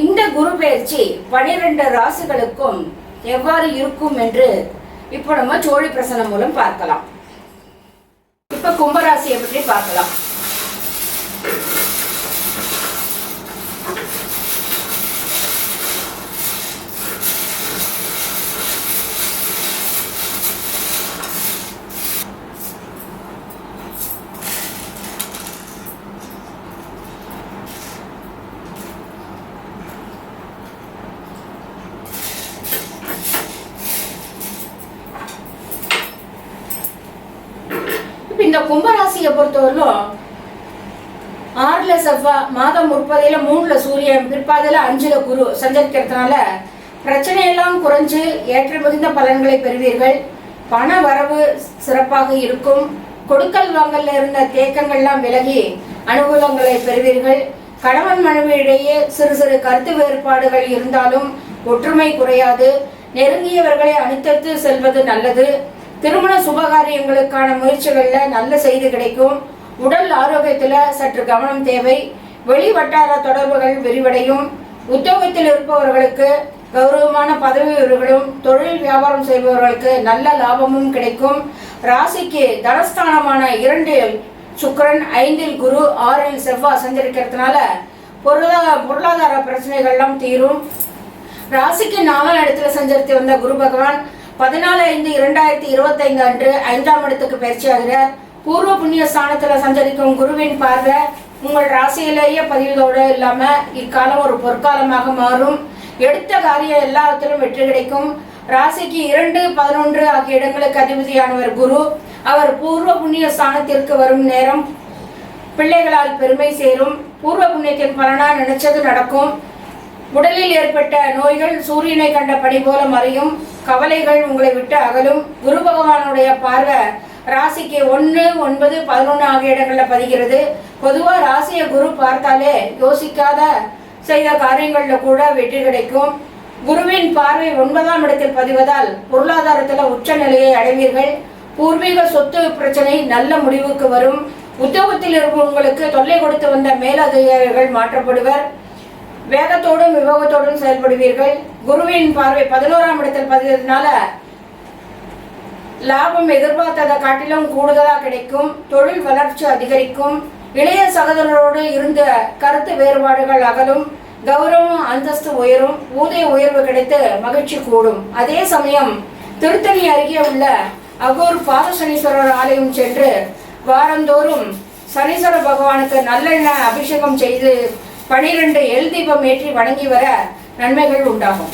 இந்த குரு பயிற்சி பனிரெண்டு ராசிகளுக்கும் எவ்வாறு இருக்கும் என்று இப்போ நம்ம சோழி பிரசனம் மூலம் பார்க்கலாம். இப்ப கும்பராசியை பற்றி பார்க்கலாம் இப்ப இந்த கும்பராசியை பொறுத்தவரையிலும் ஆறுல செவ்வா மாதம் முற்பதில மூணுல சூரியன் பிற்பாதையில அஞ்சுல குரு சஞ்சரிக்கிறதுனால பிரச்சனையெல்லாம் குறைஞ்சு ஏற்ற மிகுந்த பலன்களை பெறுவீர்கள். பண வரவு சிறப்பாக இருக்கும். கொடுக்கல் வாங்கல்ல இருந்த தேக்கங்கள்லாம் விலகி அனுகூலங்களை பெறுவீர்கள். கணவன் மனைவியிடையே சிறு சிறு கருத்து வேறுபாடுகள் இருந்தாலும் ஒற்றுமை குறையாது. நெருங்கியவர்களை அனுத்தத்து செல்வது நல்லது. திருமண சுபகாரியங்களுக்கான முயற்சிகளில் நல்ல செய்தி கிடைக்கும். உடல் ஆரோக்கியத்தில் சற்று கவனம் தேவை. வெளி வட்டார தொடர்புகள் விரிவடையும். உத்தியோகத்தில் இருப்பவர்களுக்கு கௌரவமான பதவி உயர்வுகளும் தொழில் வியாபாரம் செய்பவர்களுக்கு நல்ல லாபமும் கிடைக்கும். ராசிக்கு தனஸ்தானமான இரண்டில் சுக்கிரன் ஐந்தில் குரு ஆறில் செவ்வாய் சஞ்சரிக்கிறதுனால பொருளாதார பொருளாதார பிரச்சனைகள்லாம் தீரும். ராசிக்கு நாலாம் இடத்துல சஞ்சரித்து வந்த குரு பகவான் பதினாலு ஐந்து இரண்டாயிரத்தி இருபத்தைந்து அன்று ஐந்தாம் இடத்துக்கு பயிற்சியாகிறார் பூர்வ புண்ணிய ஸ்தானத்துல சஞ்சரிக்கும் குருவின் பார்வை உங்கள் ராசியிலேயே பதிவதோடு இல்லாம இக்காலம் ஒரு பொற்காலமாக மாறும். எடுத்த காரியம் எல்லாத்திலும் வெற்றி கிடைக்கும். ராசிக்கு இரண்டு பதினொன்று ஆகிய இடங்களுக்கு அதிபதியானவர் குரு. அவர் பூர்வ புண்ணிய ஸ்தானத்திற்கு வரும் நேரம். பிள்ளைகளால் பெருமை சேரும். பூர்வ புண்ணியத்தின் பலனா நினைச்சது நடக்கும். உடலில் ஏற்பட்ட நோய்கள் சூரியனை கண்ட பணி போல மறையும். கவலைகள் உங்களை விட்டு அகலும். குரு பகவானுடைய பார்வை ராசிக்கு ஒன்று ஒன்பது பதினொன்று ஆகிய இடங்களில் பதிகிறது. பொதுவாக ராசியை குரு பார்த்தாலே யோசிக்காத செய்த காரியங்களில் கூட வெற்றி கிடைக்கும். குருவின் பார்வை ஒன்பதாம் இடத்தில் பதிவதால் பொருளாதாரத்தில் உச்ச நிலையை அடைவீர்கள். பூர்வீக சொத்து பிரச்சனை நல்ல முடிவுக்கு வரும். உத்தியோகத்தில் இருப்பவங்களுக்கு தொல்லை கொடுத்து வந்த மேலதிகாரிகள் மாற்றப்படுவர். வேகத்தோடும் விவேகத்தோடும் செயல்படுவீர்கள். குருவின் பார்வை பதினோராம் இடத்தில் பதிவதனால லாபம் எதிர்பார்த்ததை காட்டிலும் கூடுதலா கிடைக்கும். தொழில் வளர்ச்சி அதிகரிக்கும். இளைய சகோதரரோடு இருந்த கருத்து வேறுபாடுகள் அகலும். கௌரவம் அந்தஸ்து உயரும். ஊதிய உயர்வு கிடைத்து மகிழ்ச்சி கூடும். அதே சமயம் திருத்தணி அருகே உள்ள அகோர் பாதசனீஸ்வரர் ஆலயம் சென்று வாரந்தோறும் சனீஸ்வர பகவானுக்கு நல்லெண்ணெய் அபிஷேகம் செய்து பனிரெண்டு எல் தீபம் ஏற்றி வணங்கி வர நன்மைகள் உண்டாகும்.